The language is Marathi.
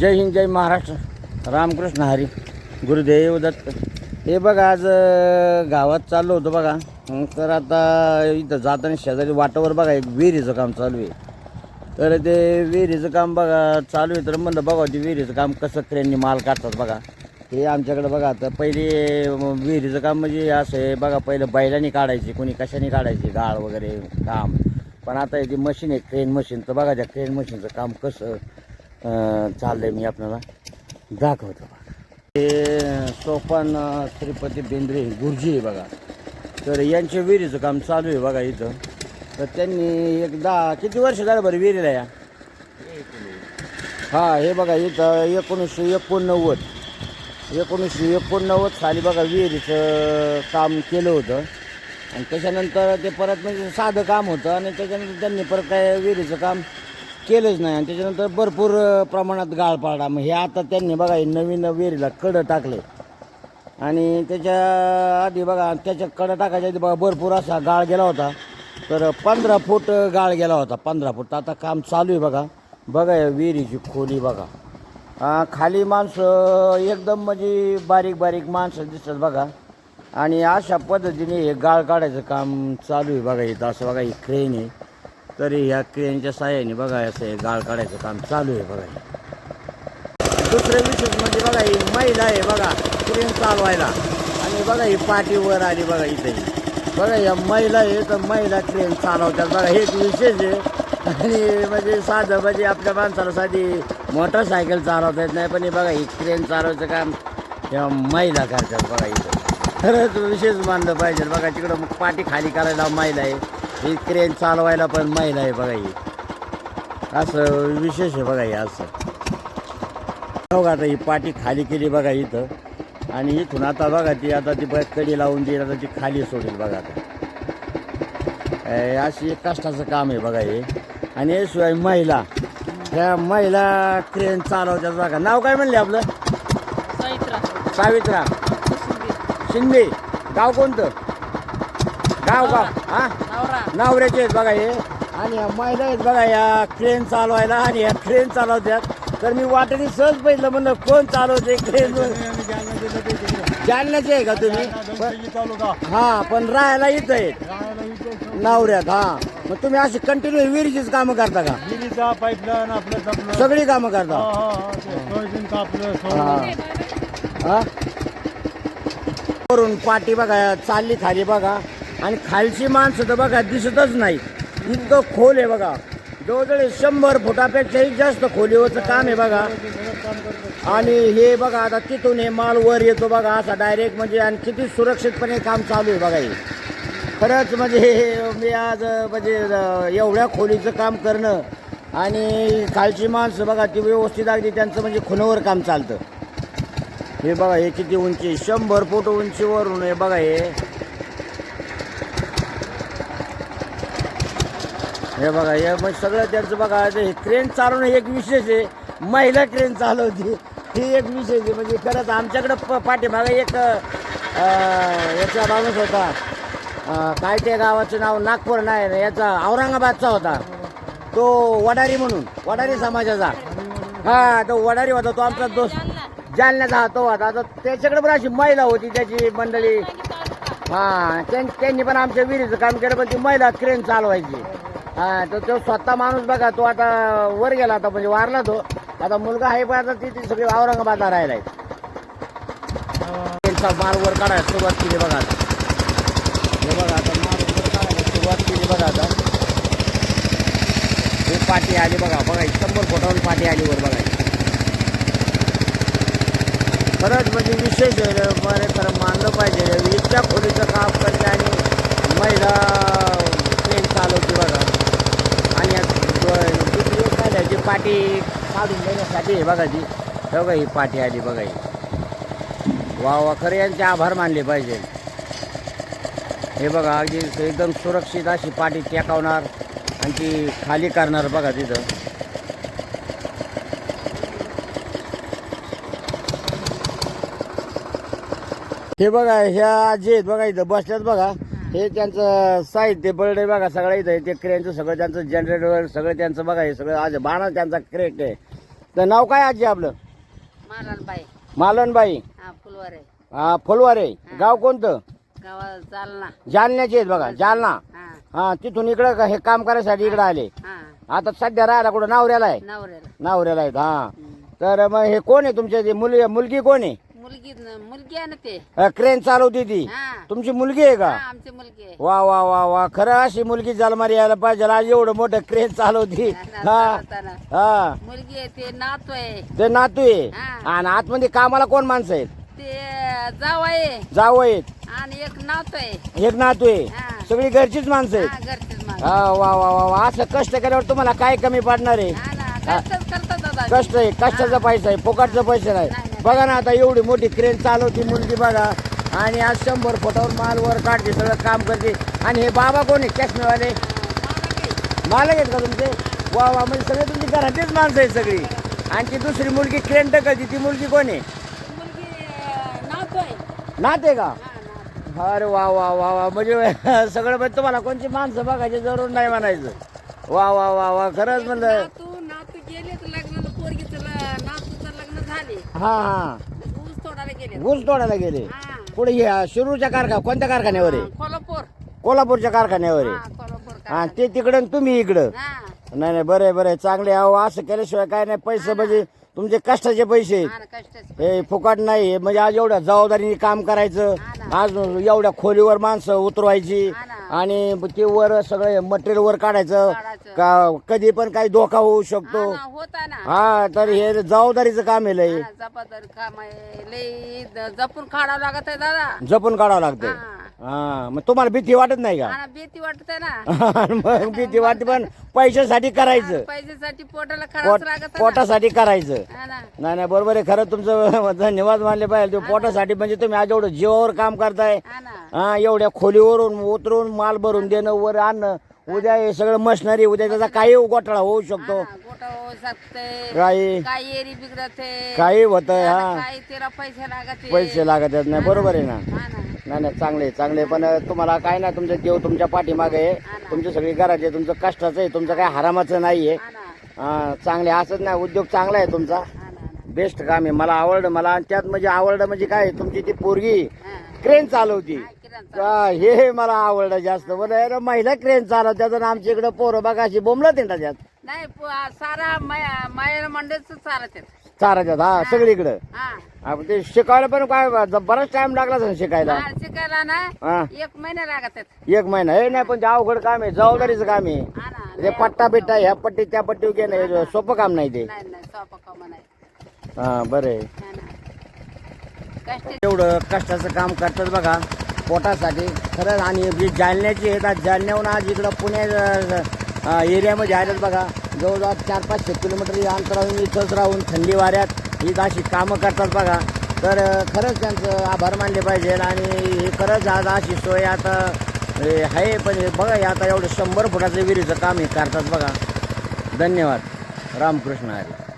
जय हिंद जय महाराष्ट्र. रामकृष्ण हरी. गुरुदेव दत्त. हे बघा आज गावात चाललो होतो बघा. तर आता इथं जाताना शेजारी वाटावर बघा एक विहिरीचं काम चालू आहे. तर ते विहिरीचं काम बघा चालू आहे. तर म्हणलं बघा ते विहिरीचं काम कसं क्रेननी माल काढतात बघा. हे आमच्याकडे बघा आता पहिले विहिरीचं काम म्हणजे असं आहे बघा पहिलं बैलानी काढायची कोणी कशाने काढायची गाळ वगैरे काम पण आता ती मशीन आहे क्रेन मशीन तर बघा त्या क्रेन मशीनचं काम कसं चाललंय मी आपल्याला. दाखवतो. हे सोपान श्रीपती बेंद्रे गुरुजी आहे बघा. तर यांच्या विहिरीचं काम चालू आहे बघा इथं. तर त्यांनी एक दहा किती वर्ष झालं बरं विहिरीला या? हा हे बघा इथं एकोणीसशे एकोणनव्वद. एकोणीसशे एकोणनव्वद साली बघा विहिरीचं काम केलं होतं. आणि त्याच्यानंतर ते परत म्हणजे साधं काम होतं आणि त्याच्यानंतर त्यांनी परत काय विहिरीचं काम केलंच नाही. आणि त्याच्यानंतर भरपूर प्रमाणात गाळ पाडला. मग हे आता त्यांनी बघा हे नवीन विहिरीला कडं टाकले. आणि त्याच्या आधी बघा त्याच्या कडं टाकायच्या आधी बघा भरपूर असा गाळ गेला होता. तर पंधरा फूट गाळ गेला होता पंधरा फूट. आता काम चालू आहे बघा. बघा या विहिरीची खोली बघा. खाली माणसं एकदम म्हणजे बारीक बारीक माणसं दिसतात बघा. आणि अशा पद्धतीने हे गाळ काढायचं काम चालू आहे बघा इथं. असं बघा ही क्रेन आहे. तरी ह्या क्रेनच्या साह्याने बघा असं हे गाळ काढायचं काम चालू आहे बघा. दुसरं विशेष म्हणजे बघा ही महिला आहे बघा क्रेन चालवायला. आणि बघा ही पाठीवर आली बघा इथे. बघा या महिला आहे तर महिला क्रेन चालवतात. बघा हे एक विशेष आहे. आणि म्हणजे साधं म्हणजे आपल्या माणसाला साधी मोटरसायकल चालवता येत नाही पण हे बघा ही क्रेन चालवायचं काम या महिला करतात बघा इथं. खरंच विशेष मानलं पाहिजे. बघा तिकडं मग पाठी खाली करायला महिला आहे. ही क्रेन चालवायला पण महिला आहे बघा ही. असं विशेष आहे बघा हे असं. बघा आता ही पाठी खाली केली बघा इथं. आणि इथून आता बघा ती आता ती बघ कडी लावून देईल आता ती खाली सोडेल बघा आता. अशी एक कष्टाचं काम आहे बघा हे. आणि हे शिवाय महिला ह्या महिला क्रेन चालवतात बघा. नाव काय म्हणले आपलं? सावित्रा. सावित्रा. शिंदे गाव कोणतं? गाव गाव हा? नवरा. नवऱ्याचे आहेत बघा हे. आणि महिला आहेत बघा या क्रेन चालवायला आणि या क्रेन चालवतात तर मी वाटेने सहज पहिलं म्हणलं कोण चालवते क्रेन जालन्याचे आहे का तुम्ही? पण- हा पण राहायला इथं आहेत. नवऱ्यात हा. मग तुम्ही अशी कंटिन्यू विहिरीचीच कामं करता का? पाईपलाईन आपलं आपलं सगळी. कामं करता? हा. हा? वरून पाठी बघा चालली खाली बघा. आणि खालची माणसं तर बघा दिसतच नाही. इतकं खोल आहे बघा. जवळजवळ शंभर फुटापेक्षाही जास्त खोलीवरचं काम आहे बघा. आणि हे बघा आता तिथून हे माल वर येतो बघा असा डायरेक्ट म्हणजे आणि किती सुरक्षितपणे काम चालू आहे बघा हे. खरंच म्हणजे हे मी आज म्हणजे एवढ्या खोलीचं काम करणं आणि खालची माणसं बघा ती व्यवस्थित अगदी त्यांचं म्हणजे खुणावर काम चालतं. हे बघा हे किती उंची शंभर फूट उंचीवरून हे बघा हे. हे बघा हे मग सगळं त्यांचं बघा ते हे क्रेन चालवणं एक विशेष आहे. महिला क्रेन चालवते. ही एक विशेष आहे. म्हणजे खरंच आमच्याकडं प पाठीमागे एक याचा माणूस होता. काय ते गावाचं नाव नागपूर नाही ना, याचा औरंगाबादचा होता. तो वडारी म्हणून वडारी समाजाचा. हा तो वडारी होता तो आमचा दोस्त. जालन्याचा तो होता. आता त्याच्याकडे पण अशी महिला होती त्याची मंडळी. हां त्यां- त्यांनी पण आमच्या विहिरीचं काम केलं पण ती महिला क्रेन चालवायची. हा तर तो स्वतः माणूस बघा तो आता वर गेला आता म्हणजे वारला तो. आता मुलगा आहे पण आता ती सगळी औरंगाबादला राहिलाय. त्यांचा माल वर काढायला सुरुवात केली बघा आता. हे बघा आता माल वर काढायला सुरुवात केली बघा आता. हे पाठी आली बघा बघा शंभर फुटावरून पाठी आली वर बघा. खरंच म्हणजे विशेष आहे बरे खरं मानलं पाहिजे. इतक्या खोलीचं काम करते आणि महिला ट्रेन चालवते बघा. आणि या दुसरी पाठी काढून देण्यासाठी आहे बघा ती बघा हो ही पाठी आली बघा ही. वा वा खरे यांचे आभार मानले पाहिजे. हे बघा अगदी एकदम सुरक्षित अशी पाठी टेकावणार आणि ती खाली करणार बघा तिथं. हे बघा ह्या जे आहेत बघा इथं बसल्यात बघा हे त्यांचं साहित्य बरडे बघा सगळं इथं. ते क्रेनचं सगळं त्यांचं जनरेटर सगळं त्यांचं बघा हे सगळं आज बाणा त्यांचा क्रेट आहे. तर नाव काय आजी आपलं? मालनबाई मालनबाई. हा फुलवारे. हा फुलवारे. गाव कोणतं? जालन्याचे आहेत बघा जालना. हा. हा तिथून इकडं का- हे काम करायसाठी इकडं आले. हा. आता सध्या राहायला कुठं? नावऱ्याला आहे. नवऱ्याला. नावऱ्याला आहेत हा. तर मग हे कोण आहे तुमच्या ते मुलगी कोण आहे? मुलगी न- मुलगी आहे ना ते. अ, क्रेन चालवते ती. हा. तुमची मुलगी आहे का? हा आमची मुलगी आहे. वा वा वा वा. खरं अशी मुलगी जन्मारी यायला पाहिजे. आज एवढं मोठं क्रेन चालवती हा. हा. मुलगी आहे ते नातू आहे. ते नातू आहे? हा. आणि आतमध्ये कामाला कोण माणसं आहेत? ते जाव आहे. जावं आहेत. आणि एक नातू आहे. एक नातू आहे. हा. सगळी घरचीच माणसं आहेत? हा घरचीच माणसं. हा वा वा वा वा. असं कष्ट केल्यावर तुम्हाला काय कमी पडणार आहे? हा ना. कष्टच करतात दादा कष्ट आहे. कष्टाचा पैसा आहे. फुकटचा पैसा नाही. बघा ना आता एवढी मोठी क्रेन चालवती मुलगी बघा. आणि आज शंभर फुटावर माल वर काढते सगळं काम करते. आणि हे बाबा कोण आहे? चष्मेवाले. मालक आहेत का तुमचे? वा वा म्हणजे सगळे तुमची घरातलीच माणसं आहेत सगळी. आणि ती दुसरी मुलगी क्रेन टकलती ती मुलगी कोण आहे? नातू का? हा. अरे वा वा वा वा म्हणजे सगळं म्हणजे तुम्हाला कोणची माणसं बघायची जरूर नाही म्हणायचं. वा वा वा वा खरंच म्हणलं नातू नातू गेले तर लग्नाला पोरगीचं ल- नातूचं लग्न झाले हा हा. ऊस तोडायला गेले ऊस तोडायला गेले. हा. पुढे हे शिरूरच्या कारखा कोणत्या कारखान्यावर आहे? कोल्हापूर. कोल्हापूरच्या कारखान्यावर हा आहे कोल्हापूर हा ते तिकडं आणि तुम्ही इकडं. हा. नाही नाही बरं आहे बरं आहे. चांगले अहो असं केल्याशिवाय काय नाही. पैसे म्हणजे तुमचे कष्टाचे पैसे आहेत. हा फुकट नाही हे म्हणजे आज एवढ्या जबाबदारीने काम करायचं आज एवढ्या खोलीवर माणसं उतरवायची. आणि ते वर सगळं मटेरियल वर काढायचं. का कधी पण काही धोका होऊ शकतो. हा ना, होता ना. हा तर हे जबाबदारीचं काम आहे लय. जबाबदारी काम आहे. लई द- जपून काढावं लागत आहे दादा. जपून काढावं लागतंय. हा. हा मग तुम्हाला भीती वाटत नाही का? भीती वाटते ना. मग भीती वाटते पण पैशासाठी करायचं. पैशासाठी पोटाला पोट लागत आहे ना. पोटासाठी करायचं. हा ना. नाही नाही बरोबर आहे. खरं तुमचं धन्यवाद मानले पाहिजे. पोटासाठी म्हणजे तुम्ही आज एवढं जीवावर काम करताय. हा ना. हा एवढ्या खोलीवरून उतरून माल भरून देणं वर आणणं. उद्या हे सगळं मशनरी उद्या त्याचा काही घोटाळा होऊ शकतो. हा, गोटा होऊ शकते काही काही एरी बिघडते काही होत हा. काही पैसे लागते पैसे लागत आहेत नाही बरोबर आहे ना. हा ना. नाही नाही चांगले चांगले पण तुम्हाला काय नाही तुमचं देव तुमच्या पाठीमागे आहे. तुमचे सगळी घराचे तुमचं कष्टाचं आहे तुमचं काय हरामाचं नाही आहे. हा चांगले असंच नाही उद्योग चांगला आहे तुमचा. बेस्ट काम आहे. मला आवडलं मला त्यात म्हणजे आवडलं म्हणजे काय तुमची ती पोरगी. क्रेन चालवती. हा, हे मला आवडलं जास्त. बरं अरे महिला क्रेन चालवत्यात आणि आमच्या इकडं पोरं बघा अशी बोंबला तिंडा त्यात नाही सारा मायर मंडळच चालत. चाराच्यात हा सगळीकडं. आपण ते शिकायला पण काय बराच टाइम लागला असेल शिकायला. हा, शिकायला ना हा. एक महिना लागत आहेत. एक महिना. हे नाही पण ते अवघड काम आहे जबाबदारीचं काम आहे. हा ना ते पट्टा बिट्टा ह्या पट्टी त्या पट्टी घेणं सोपं काम नाही ते. नाही नाही सोपं काम नाही. हा बरं आहे. हा ना. कष्ट एवढं कष्टाचं काम करतात बघा पोटासाठी. खरंच आणि जी जालन्याची येतात जालन्याहून आज इकडं पुणे अं, एरियामध्ये आलेत बघा. जवळजवळ चार पाचशे किलोमीटर या अंतरावरून इथंच राहून थंडी वाऱ्यात ही अशी कामं करतात बघा. तर खरंच त्यांचं आभार मानले पाहिजे आणि हे खरंच आज अशी सोय आता हे आहे पण हे बघा हे आता एवढं शंभर फुटाचं विहिरीचं काम हे करतात बघा. धन्यवाद. रामकृष्ण हरी.